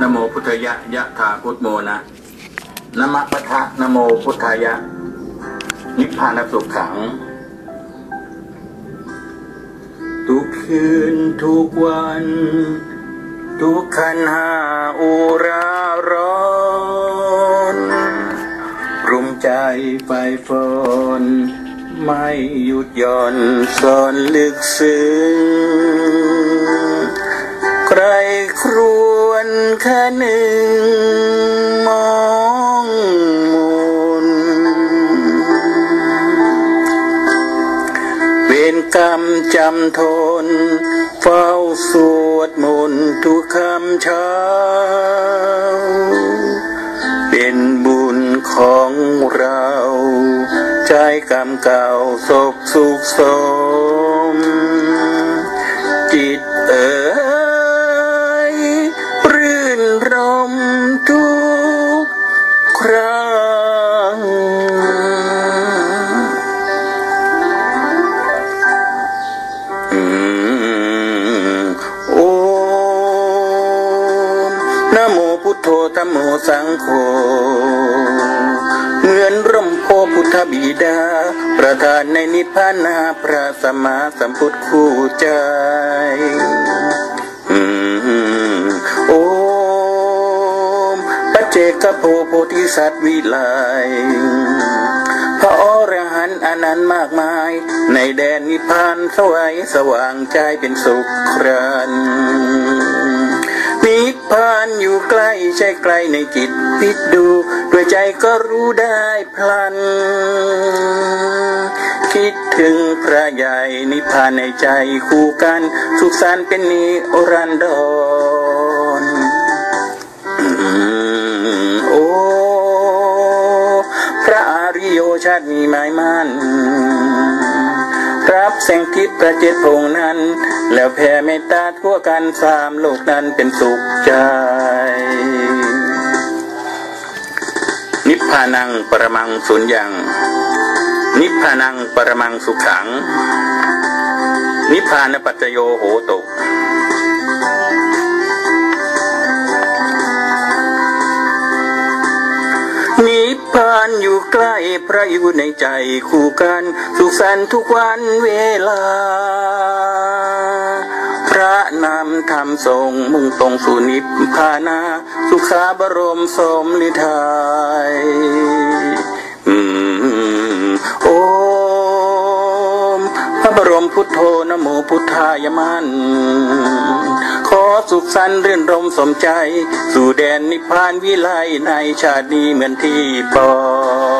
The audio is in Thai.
นโมพุทธยะยะถาพุทโมนะนมะปะทะนโมพุทธายะ นิพพานสุขขัง ทุกคืนทุกวัน ทุกขันหาอุราร้อนรุมใจไฟฟอนไม่หยุดย่อนสอนลึกซึ้งใครครู วนแค่หนึ่งมองมุนเวรกรรมจำทน เฝ้าสวดมนต์ทุกคำเช้า เป็นบุญของเรา ใจกรรมเก่าศกสุขสม ทุกครั้งอืมโอมนโมพุทโธธรรมโมสังโฆ เหมือนร่มโพพุทธบิดา ประธานในนิพพานาพระสมมาสัมพุทธคู่ใจ เจกโพโพธิสัตว์วิไลพระอรหันต์อนันต์มากมาย ในแดนนิพพานสวยสว่างใจเป็นสุขครันนิพพานอยู่ใกล้ใช่ไกลในจิตพิดดู ด้วยใจก็รู้ได้พลัน คิดถึงพระใหญ่นิพพานในใจคู่กัน สุขสันต์เป็นนิรันดร ชาติมีหมายมั่นรับแสงทิพย์ประเจ็ดพงนั้น แล้วแผ่เมตตาทั่วกันสามโลกนั้นเป็นสุขใจ นิพพานังปรมังสุญญัง นิพพานังปรมังสุขขัง นิพพานปัจจโยโหตุ พพานอยู่ใกล้พระอยู่ในใจคู่กัน สุขสันต์ทุกวันเวลา พระนำธรรมทรงมุ่งตรงสู่นิพพานา สุขาบรมสมฤทัยอืมโอม พระบรมพุทโธนโมพุทธายมัน สุขสันต์รื่นรมสมใจ สู่แดนนิพพานวิไลในชาตินี้เหมือนที่ปอ